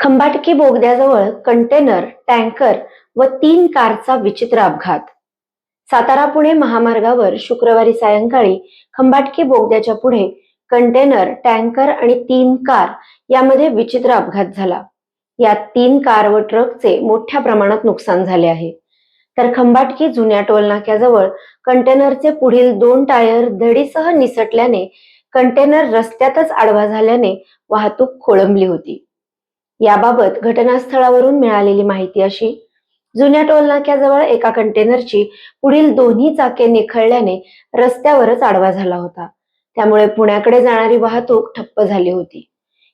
Khambatki बोगद्याजवळ container tanker व तीन कारचा विचित्र अपघात. सातारा पुणे महामार्गावर शुक्रवारी सायंकाळी खंबाटकी बोगद्याच्या पुढे कंटेनर टँकर आणि तीन कार यामध्ये विचित्र अपघात झाला. यात तीन कार व ट्रकचे मोठ्या प्रमाणात नुकसान झाले आहे. तर खंबाटकी जुन्या टोलनाक्याजवळ कंटेनरचे पुढील दोन टायर धडीसह निसटल्याने कंटेनर रस्त्यातच आडवा झाल्याने वाहतूक खोळंबली होती. याबाबत घटनास्थळावरून मिळालेली माहिती अशी. जुन्या टोलनाक्याजवळ एका कंटेनरची पुढील दोन्ही चाके निखळल्याने रस्त्यावरच आडवा झाला होता. त्यामुळे पुण्याकडे जाणारी वाहतूक ठप्प झाली होती.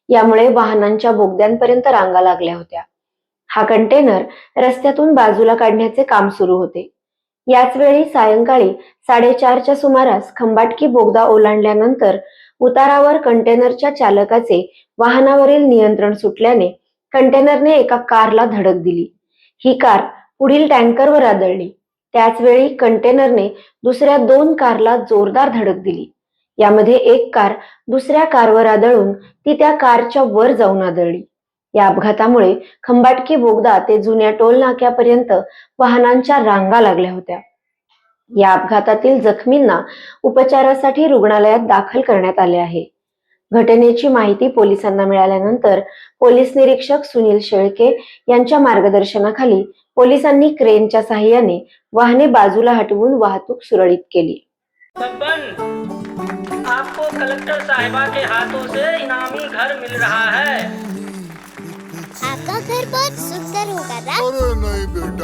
यामुळे वाहनांच्या बोगद्यांपर्यंत रांगा लागल्या होत्या. हा कंटेनर रस्त्यातून बाजूला काढण्याचे काम सुरू होते. याच वेळी सायंकाळी साडेचारच्या सुमारास खंबाटकी बोगदा ओलांडल्यानंतर उतारावर कंटेनरच्या चालकाचे वाहनावरील नियंत्रण सुटल्याने कंटेनरने एका कारला धडक दिली. ही कार पुढील टँकरवर आदळली. त्याच वेळी कंटेनरने दुसऱ्या दोन कारला जोरदार धडक दिली. यामध्ये एक कार दुसऱ्या कारवर आदळून ती त्या कारच्या वर जाऊन आदळली. या अपघातामुळे खंबाटकी बोगदा ते जुन्या टोल नाक्यापर्यंत वाहनांच्या रांगा लागल्या होत्या. या अपघातातील जखमींना उपचारासाठी रुग्णालयात दाखल करण्यात आले आहे. घटनेची माहिती पोलिसांना मिळाल्यानंतर पोलीस निरीक्षक सुनील शेळके यांच्या मार्गदर्शनाखाली पोलिसांनी क्रेनच्या साहाय्याने वाहने बाजूला हटवून वाहतूक सुरळीत केली. आपको कलेक्टर साहिबा के हाथों से इनामी घर मिल रहा है। आपका घर बहुत सुंदर होगा ना अरे नहीं बेटा